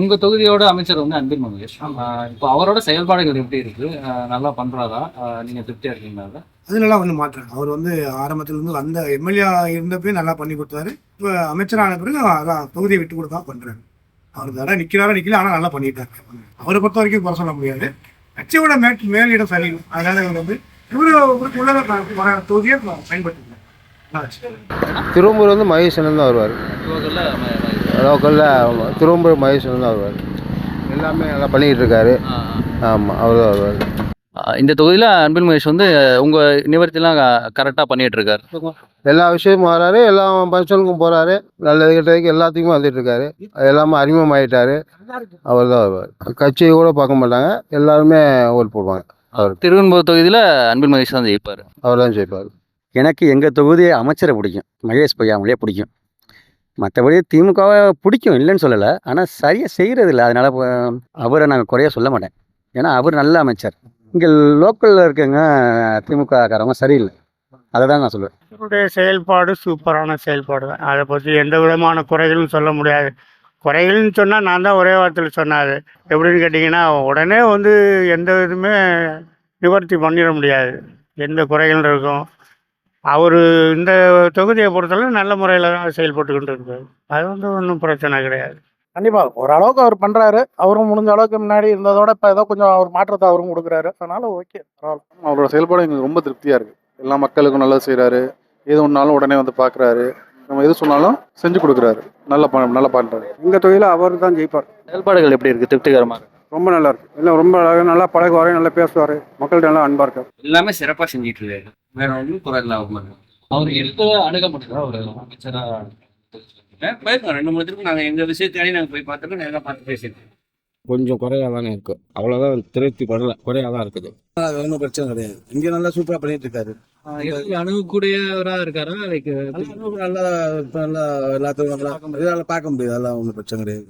உங்க தொகுதியோட அமைச்சர் வந்து அன்பில் மகேஷ். இப்போ அவரோட செயல்பாடுகள் எப்படி இருக்கு? நல்லா பண்றாரா? நீங்க திருப்தியா இருக்கீங்களா ஒன்றும் மாற்றம் இல்லை. அவர் வந்து ஆரம்பத்துல இருந்து வந்த எம்எல்ஏ இருந்தப்பே நல்லா பண்ணி கொடுத்தாரு. இப்போ அமைச்சரான பிறகு அதான் தொகுதியை விட்டு கொடுத்தா பண்றாரு. அவர் தர நிக்கிறாரா நிக்கல ஆனால் நல்லா பண்ணிட்டாரு. அவரை பொறுத்த வரைக்கும் குறை சொல்ல முடியாது. கட்சியோட மேட் மேலிடம் சரி அதனால இவர் வந்து இவரு இவருக்கு உள்ள வர தொகுதியை பயன்படுத்திக்கிறார். திருவம்பூர் வந்து மகேசன் தான் வருவார். லோக்கலில் திருவம்பூர் மகேசன் தான் வருவார். எல்லாமே நல்லா பண்ணிக்கிட்டு இருக்காரு ஆமாம் அவர் தான் வருவார். இந்த தொகுதியில அன்பில் மகேஷ் வந்து உங்க நிவர்த்திலாம் கரெக்டா பண்ணிட்டு இருக்காரு எல்லா விஷயமும் வராரு எல்லா ஃபங்க்ஷனுக்கும் போகிறாரு நல்லது கெட்டதுக்கு எல்லாத்துக்குமே வந்துட்டு இருக்காரு எல்லாமே அறிமுகமாயிட்டாரு. அவர் தான் வருவார். கட்சியை கூட பார்க்க மாட்டாங்க எல்லாருமே ஓட் போடுவாங்க. அவர். திருவெண்பூர் தொகுதியில அன்பில் மகேஷ் தான் ஜெயிப்பாரு. அவர் தான் ஜெயிப்பார். எனக்கு எங்கள் தொகுதி அமைச்சரை பிடிக்கும். மகேஷ் பொய்யாமலே பிடிக்கும். மற்றபடி திமுகவை பிடிக்கும் இல்லைன்னு சொல்லலை. ஆனால் சரியாக செய்கிறதில்ல அதனால் அவரை நாங்கள் குறைய சொல்ல மாட்டேன். ஏன்னா அவர் நல்ல அமைச்சர். இங்கே லோக்கலில் இருக்கங்க திமுக சரியில்லை. அதை தான் நான் சொல்லுவேன். இவருடைய செயல்பாடு சூப்பரான செயல்பாடு. தான் அதை பற்றி எந்த விதமான குறைகளும் சொல்ல முடியாது. குறைகள்னு சொன்னால் நான் தான் ஒரே வார்த்தையில் சொன்னார் எப்படின்னு கேட்டிங்கன்னா உடனே வந்து எந்த இதுவுமே நிவர்த்தி பண்ணிட முடியாது. எந்த குறைகள் இருக்கும். அவர் இந்த தொகுதியை பொறுத்தளவு நல்ல முறையில் தான் செயல்பட்டுக்கிட்டு இருக்காரு. அது வந்து ஒன்றும் பிரச்சனை கிடையாது. கண்டிப்பா ஓரளவுக்கு அவர் பண்றாரு. அவரும் முடிஞ்ச அளவுக்கு முன்னாடி இருந்ததோட இப்ப ஏதோ கொஞ்சம் அவர் மாற்றத்தை அவரும் கொடுக்குறாரு. அதனால ஓகே பரவாயில்ல. அவரோட செயல்பாடு எங்களுக்கு ரொம்ப திருப்தியாக இருக்குது எல்லா மக்களுக்கும் நல்லது செய்கிறாரு எது ஒன்றாலும் உடனே வந்து பார்க்குறாரு நம்ம எது சொன்னாலும் செஞ்சு கொடுக்குறாரு. நல்லா ப நல்லா பண்ணுறாரு எங்கள் தொகுதியில் அவர் தான் ஜெயிப்பார். செயல்பாடுகள் எப்படி இருக்கு? திருப்திகரமா இருக்கு? ரொம்ப நல்லா இருக்கு எல்லாம் ரொம்ப அழகா நல்லா பழகுவார் நல்லா பேசுவார். மக்கள்கிட்ட நல்லா அன்பாக இருக்கார். எல்லாமே சிறப்பா செஞ்சிட்டு இருக்காரு வேற ஒன்றும் குறை இல்லாம அவர் எடுத்து அணுக முடியுதா ஒரு அமைச்சரா போயிருக்கோம் ரெண்டு மூணு திருப்பி நாங்கள் எங்கள் விஷயத்தாடி நாங்கள் போய் பார்த்துட்டு நேராக பார்த்து பேசியிருக்கோம் கொஞ்சம் குறையா தானே இருக்கு அவ்வளோதான் திருப்தி படல. குறையா தான் இருக்குது அது ஒன்றும் பிரச்சனை கிடையாது. இங்கே நல்லா சூப்பராக பண்ணிட்டு இருக்காரு அணுகக்கூடியவரா இருக்காரா? லைக் நல்லா நல்லா எல்லாத்துக்கும் நல்லா இதெல்லாம் பார்க்க முடியாது. அதெல்லாம் ஒன்றும் பிரச்சனை கிடையாது.